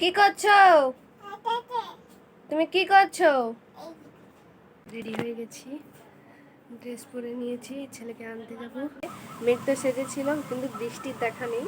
কি করছ? তুমি কি করছ? রেডি হয়ে গেছি। ড্রেস পরে নিয়েছি, ছেলেকে আনতে যাব। মেঘ তো সেজেছিল, কিন্তু বৃষ্টির দেখা নেই।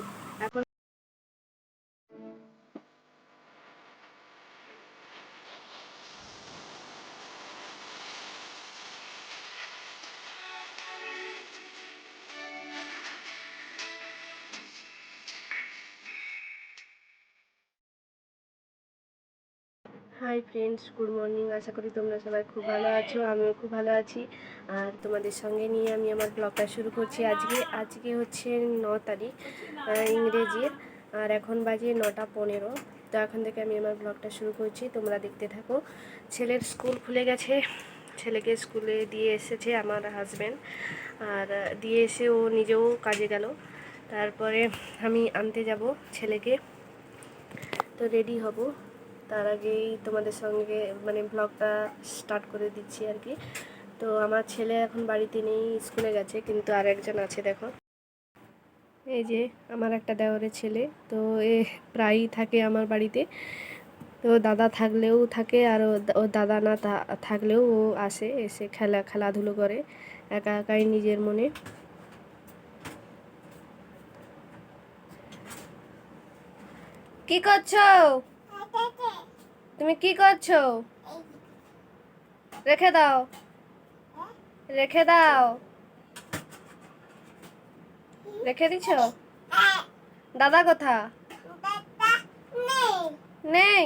হাই ফ্রেন্ডস গুড মর্নিং আশা করি তোমরা সবাই খুব ভালো আছো, আমিও খুব ভালো আছি। আর তোমাদের সঙ্গে নিয়ে আমি আমার ব্লগটা শুরু করছি। আজকে আজকে হচ্ছে ন তারিখ ইংরেজির আর এখন বাজে নটা পনেরো। তো এখন থেকে আমি আমার ব্লগটা শুরু করছি। তোমরা দেখতে থাকো। ছেলের স্কুল খুলে গেছে। ছেলেকে স্কুলে দিয়ে এসেছে আমার হাজব্যান্ড আর দিয়ে এসে ও নিজেও কাজে গেল। তারপরে আমি আনতে যাব ছেলেকে। তো রেডি হব। তার আগেই তোমাদের সঙ্গে মানে ব্লগটা স্টার্ট করে দিচ্ছি আর কি। তো আমার ছেলে এখন বাড়িতে নেই স্কুলে গেছে, কিন্তু আর একজন আছে, দেখো। এই যে আমার একটা দেওরের ছেলে, তো এ প্রায়ই থাকে আমার বাড়িতে। তো দাদা থাকলেও থাকে, আর ও দাদা না থাকলেও ও আসে, এসে খেলা, খেলাধুলো করে, একা একাই নিজের মনে। কি করছ? তুমি কি করছ? রেখে দাও। রেখে দাও। রেখে দিছ? দাদা কোথা? নেই।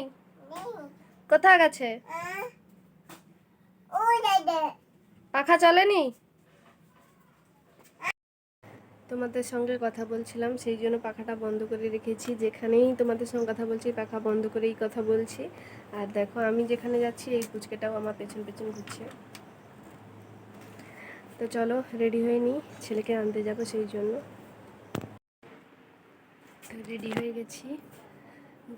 কোথা গেছে? পাখা চলেনি? তোমাদের সঙ্গে কথা বলছিলাম, সেই জন্য পাখাটা বন্ধ করে রেখেছি। যেখানেই তোমাদের সঙ্গে কথা বলছি, পাখা বন্ধ করেই কথা বলছি। আর দেখো, আমি যেখানে যাচ্ছি, এই পুচকেটাও আমার পেছন পেছন ঘুরছে। তো চলো রেডি হয়ে নিই, ছেলেকে আনতে যাব সেই জন্য। রেডি হয়ে গেছি।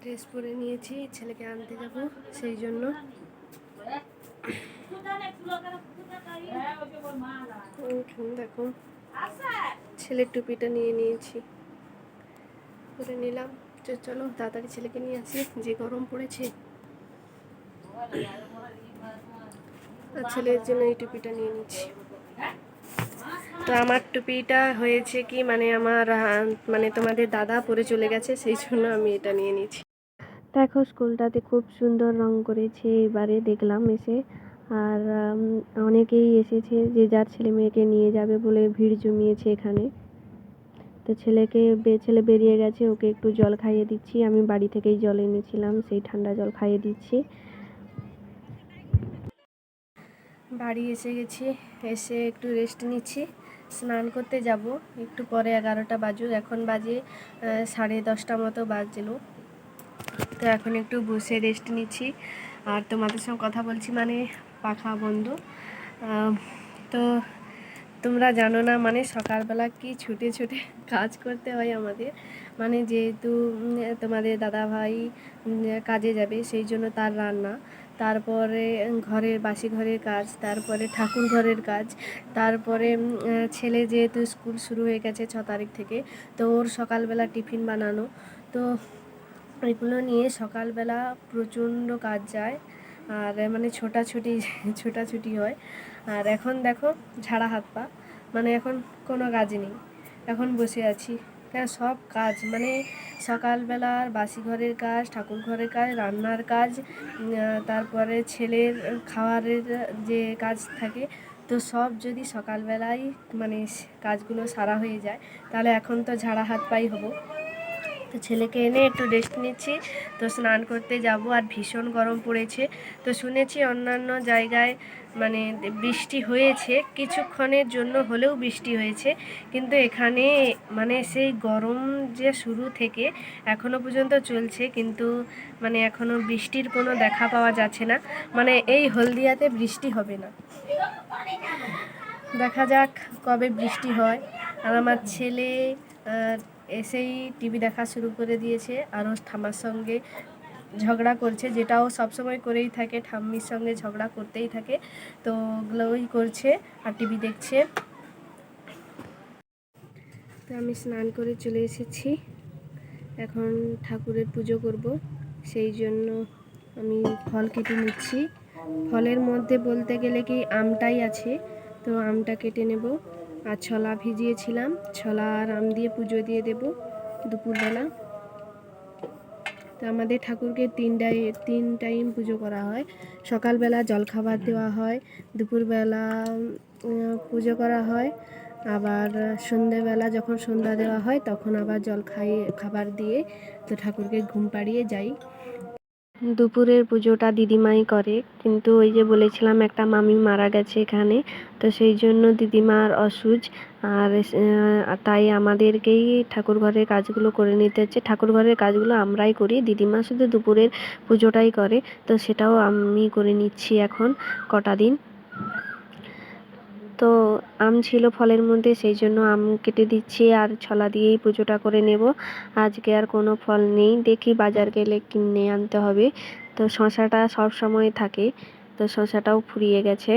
ড্রেস পরে নিয়েছি, ছেলেকে আনতে যাব সেই জন্য। দেখো, ছেলের টুপিটা নিয়ে নিয়েছি। করে নিলাম। চলো, তাড়াতাড়ি ছেলেকে নিয়ে আসি, যে গরম পড়েছে। ছেলের জন্য এই টুপিটা নিয়ে নিচ্ছি। তো আমার টুপিটা হয়েছে কি মানে আমার মানে তোমাদের দাদা পরে চলে গেছে, সেই জন্য আমি এটা নিয়ে নিচ্ছি। দেখো, স্কুলটাতে খুব সুন্দর রং করেছে, এবারে দেখলাম এসে। আর অনেকেই এসেছে যে যার ছেলে মেয়েকে নিয়ে যাবে বলে ভিড় জমিয়েছে এখানে। তো ছেলেকে ছেলে বেরিয়ে গেছে, ওকে একটু জল খাইয়ে দিচ্ছি। আমি বাড়ি থেকেই জল এনেছিলাম, সেই ঠান্ডা জল খাইয়ে দিচ্ছি। বাড়ি এসে গেছি, এসে একটু রেস্ট নিচ্ছি। স্নান করতে যাব, একটু পরে এগারোটা বাজুক, এখন বাজে সাড়ে দশটা মতো বাজলো। তো এখন একটু বসে রেস্ট নিচ্ছি। আর তোমাদের সঙ্গে কথা বলছি মানে পাখা বন্ধ। তো তোমরা জানো না মানে সকালবেলা কি ছুটে ছুটে কাজ করতে হয় আমাদের। মানে যেহেতু তোমাদের দাদা ভাই কাজে যাবে, সেই জন্য তার রান্না। তারপরে ঘরের বাসি ঘরের কাজ, তারপরে ঠাকুর ঘরের কাজ, তারপরে ছেলে যেহেতু স্কুল শুরু হয়ে গেছে ছ তারিখ থেকে, তো ওর সকালবেলা টিফিন বানানো। তো এগুলো নিয়ে সকালবেলা প্রচণ্ড কাজ যায়, আর মানে ছোটাছুটি ছোটাছুটি হয়। আর এখন দেখো, ঝাড়া হাত পা মানে এখন কোনো কাজ নেই। এখন বসে আছি। হ্যাঁ সব কাজ মানে সকালবেলার বাসি ঘরের কাজ ঠাকুর ঘরের কাজ, রান্নার কাজ তারপরে ছেলের খাওয়ারের যে কাজ থাকে, তো সব যদি সকালবেলায় মানে কাজগুলো সারা হয়ে যায়, তাহলে এখন তো ঝাড়া হাত পাই হব। তো ছেলেকে এনে একটু রেস্ট নিচ্ছি, তো স্নান করতে যাব আর ভীষণ গরম পড়েছে। তো শুনেছি অন্যান্য জায়গায় মানে বৃষ্টি হয়েছে, কিছুক্ষণের জন্য হলেও বৃষ্টি হয়েছে। কিন্তু এখানে মানে সেই গরম যে শুরু থেকে এখনও পর্যন্ত চলছে, কিন্তু মানে এখনও বৃষ্টির কোনো দেখা পাওয়া যাচ্ছে না। মানে এই হলদিয়াতে বৃষ্টি হবে না। দেখা যাক কবে বৃষ্টি হয়। আর আমার ছেলে এসেই টিভি দেখা শুরু করে দিয়েছে। আর ওর সঙ্গে ঝগড়া করছে, যেটাও সবসময় করেই থাকে, ঠাম্মির সঙ্গে ঝগড়া করতেই থাকে। তো ওগুলোই করছে, আর টিভি দেখছে। তো আমি স্নান করে চলে এসেছি। এখন ঠাকুরের পুজো করব, সেই জন্য আমি ফল কেটে নিচ্ছি। ফলের মধ্যে বলতে গেলে কি আমটাই আছে, তো আমটা কেটে নেব। আর ছলা ভিজিয়েছিলাম, ছলা আর আম দিয়ে পুজো দিয়ে দেব দুপুরবেলা। তো আমাদের ঠাকুরকে তিন টাই তিন টাইম পুজো করা হয়। সকালবেলা জলখাবার দেওয়া হয়, দুপুরবেলা পুজো করা হয়। আবার সন্ধেবেলা যখন সন্ধ্যা দেওয়া হয়, তখন আবার জল খাইয়ে, খাবার দিয়ে তো ঠাকুরকে ঘুম পাড়িয়ে যাই। দুপুরের পুজোটা দিদিমাই করে। কিন্তু ওই যে বলেছিলাম, একটা মামি মারা গেছে এখানে। তো সেই জন্য দিদিমার অসুজ আর তাই আমাদেরকেই ঠাকুর ঘরের কাজগুলো করে নিতে হচ্ছে। ঠাকুর ঘরের কাজগুলো আমরাই করি। দিদিমা শুধু দুপুরের পুজোটাই করে। তো সেটাও আমি করে নিচ্ছি এখন কটা দিন। তো আম ছিল ফলের মধ্যে, সেই জন্য আম কেটে দিচ্ছি আর ছলা দিয়েই পুজোটা করে নেব। আজকে আর কোনো ফল নেই। দেখি বাজার গেলে কিনে আনতে হবে। তো শশাটা সব সময় থাকে। তো শশাটাও ফুরিয়ে গেছে।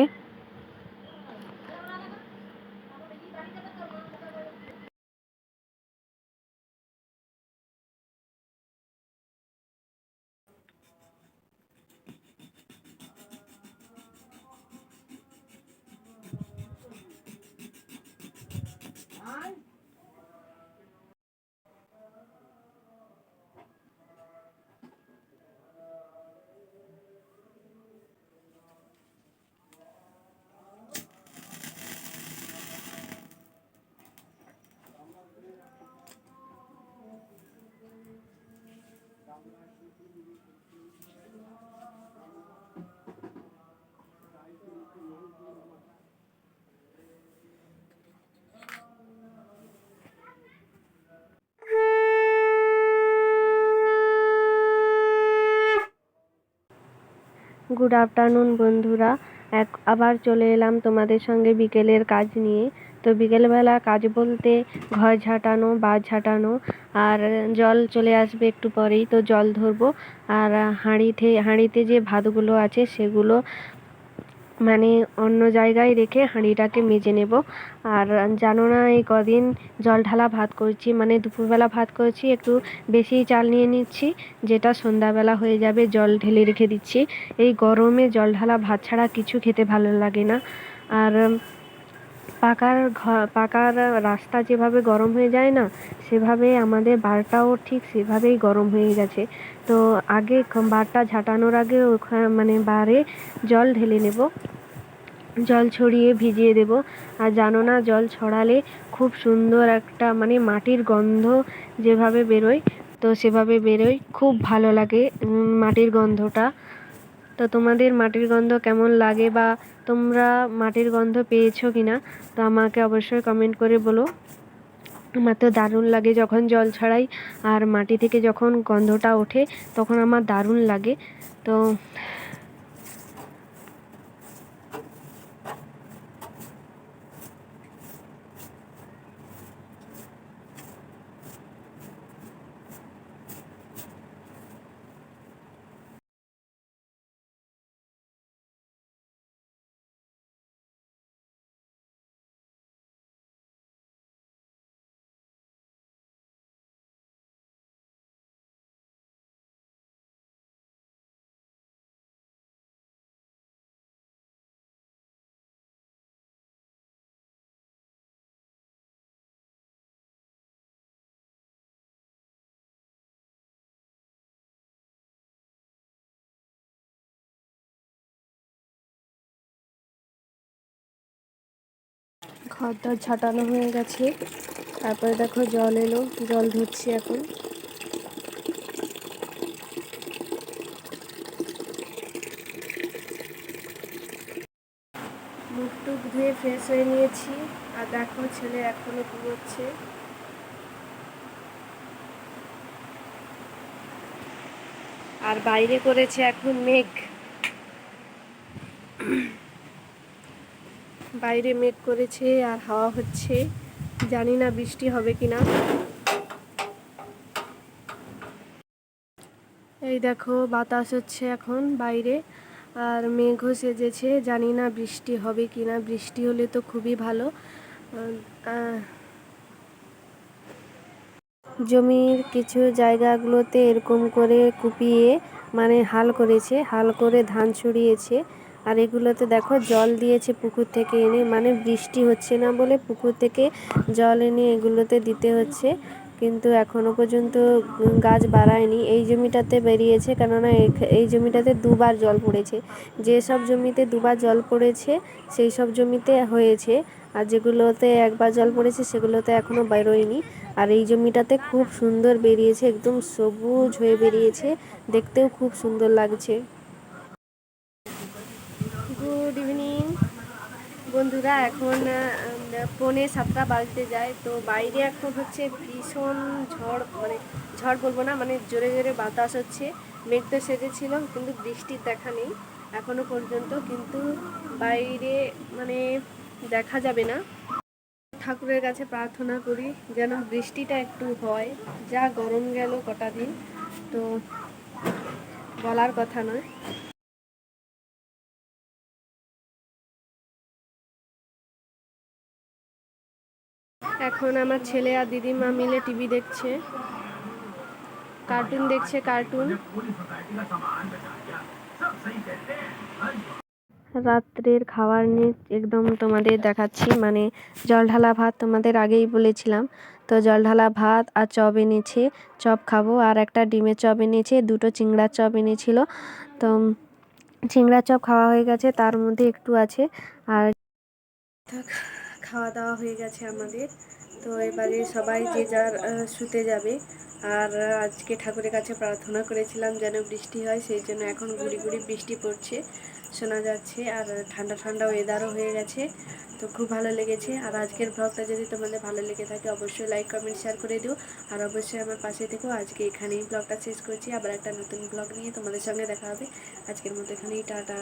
গুড আফটারনুন বন্ধুরা। এক আবার চলে এলাম তোমাদের সঙ্গে বিকেলের কাজ নিয়ে। তো বিকেলবেলা কাজ বলতে ঘর ঝাঁটানো বা ঝাঁটানো, আর জল চলে আসবে একটু পরেই, তো জল ধরবো। আর হাঁড়িতে হাঁড়িতে যে ভাতগুলো আছে সেগুলো মানে অন্য জায়গায় রেখে হাঁড়িটাকে মেজে নেব। আর জানো না, এই কদিন জল ঢালা ভাত করছি মানে দুপুরবেলা ভাত করছি, একটু বেশি চাল নিয়ে নিচ্ছি, যেটা সন্ধ্যাবেলা হয়ে যাবে, জল ঢেলে রেখে দিচ্ছি। এই গরমে জল ঢালা ভাত ছাড়া কিছু খেতে ভালো লাগে না। আর পাকার ঘর পাকার রাস্তা যেভাবে গরম হয়ে যায় না, সেভাবে আমাদের বারটাও ঠিক সেভাবেই গরম হয়ে গেছে। তো আগে বারটা ঝাঁটানোর আগে ওখানে মানে বারে জল ঢেলে নেব। জল ছড়িয়ে ভিজিয়ে দেব। আর জানো না, জল ছড়ালে খুব সুন্দর একটা মানে মাটির গন্ধ যেভাবে বেরোয়, তো সেভাবে বেরোয়। খুব ভালো লাগে মাটির গন্ধটা। তো তোমাদের মাটির গন্ধ কেমন লাগে বা তোমরা মাটির গন্ধ পেয়েছ কি না তো আমাকে অবশ্যই কমেন্ট করে বলো। আমার তো দারুণ লাগে যখন জল ছাড়াই, আর মাটি থেকে যখন গন্ধটা ওঠে, তখন আমার দারুণ লাগে। তো দর ঝাঁটানো হয়ে গেছে। তারপরে দেখো জল এলো, জল ধরছি এখন। মুখ টুক ধুয়ে ফ্রেশ হয়ে নিয়েছি, আর দেখো ছেলে এখনও ঘুমোচ্ছে। আর বাইরে করেছে এখন মেঘ। বাইরে মেঘ করেছে আর হাওয়া হচ্ছে। জানি না বৃষ্টি হবে কি না এই দেখো, বাতাস হচ্ছে এখন বাইরে আর মেঘও সেজেছে। জানি না বৃষ্টি হবে কি না বৃষ্টি হলে তো খুবই ভালো। জমির কিছু জায়গাগুলোতে এরকম করে কুপিয়ে মানে হাল করেছে। হাল করে ধান ছড়িয়েছে। আর এগুলোতে দেখো জল দিয়েছে পুকুর থেকে এনে মানে বৃষ্টি হচ্ছে না বলে পুকুর থেকে জল এনে এগুলোতে দিতে হচ্ছে। কিন্তু এখনও পর্যন্ত গাছ বাড়ায়নি। এই জমিটাতে বেরিয়েছে কেননা এই জমিটাতে দুবার জল পড়েছে। যেসব জমিতে দুবার জল পড়েছে, সেই সব জমিতে হয়েছে। আর যেগুলোতে একবার জল পড়েছে, সেগুলোতে এখনও বেরোয়নি। আর এই জমিটাতে খুব সুন্দর বেরিয়েছে, একদম সবুজ হয়ে বেরিয়েছে। দেখতেও খুব সুন্দর লাগছে। Good evening. বন্ধুরা, এখন পৌনে সাতটা বাজতে যায়, তো বাইরে এখন হচ্ছে ভীষণ ঝড় মানে ঝড় বলব না মানে জোরে জোরে বাতাস হচ্ছে। মেঘ তো সেজেছিল, কিন্তু বৃষ্টির দেখা নেই এখনও পর্যন্ত, কিন্তু বাইরে মানে দেখা যাবে না। ঠাকুরের কাছে প্রার্থনা করি যেন বৃষ্টিটা একটু হয়। যা গরম গেল কটা দিন, তো বলার কথা নয়। এখন আমার ছেলে আর দিদিমা মিলে টিভি দেখছে। কার্টুন দেখছে, কার্টুন। রাত্রের খাবার নিয়ে একদম তোমাদের দেখাচ্ছি মানে জল ঢালা ভাত তোমাদের আগেই বলেছিলাম। তো জল ঢালা ভাত আর চপ এনেছে, চপ খাব। আর একটা ডিমের চপ এনেছে, দুটো চিংড়ার চপ এনেছিল। তো চিংড়ার চপ খাওয়া হয়ে গেছে, তার মধ্যে একটু আছে। আর খাওয়া দাওয়া হয়ে গেছে আমাদের। তো এবারে সবাই যে যার শুতে যাবে। আর আজকে ঠাকুরের কাছে প্রার্থনা করেছিলাম যেন বৃষ্টি হয়, সেই জন্য এখন গুড়ি গুড়ি বৃষ্টি পড়ছে, শোনা যাচ্ছে। আর ঠান্ডা ঠান্ডা ওয়েদারও হয়ে গেছে। তো খুব ভালো লেগেছে। আর আজকের ব্লগটা যদি তোমাদের ভালো লেগে থাকে, অবশ্যই লাইক কমেন্ট শেয়ার করে দিও। আর অবশ্যই আমার পাশে থেকো। আজকে এখানেই ব্লগটা শেষ করছি। আবার একটা নতুন ব্লগ নিয়ে তোমাদের সঙ্গে দেখা হবে। আজকের মতো এখানেই, টাটা।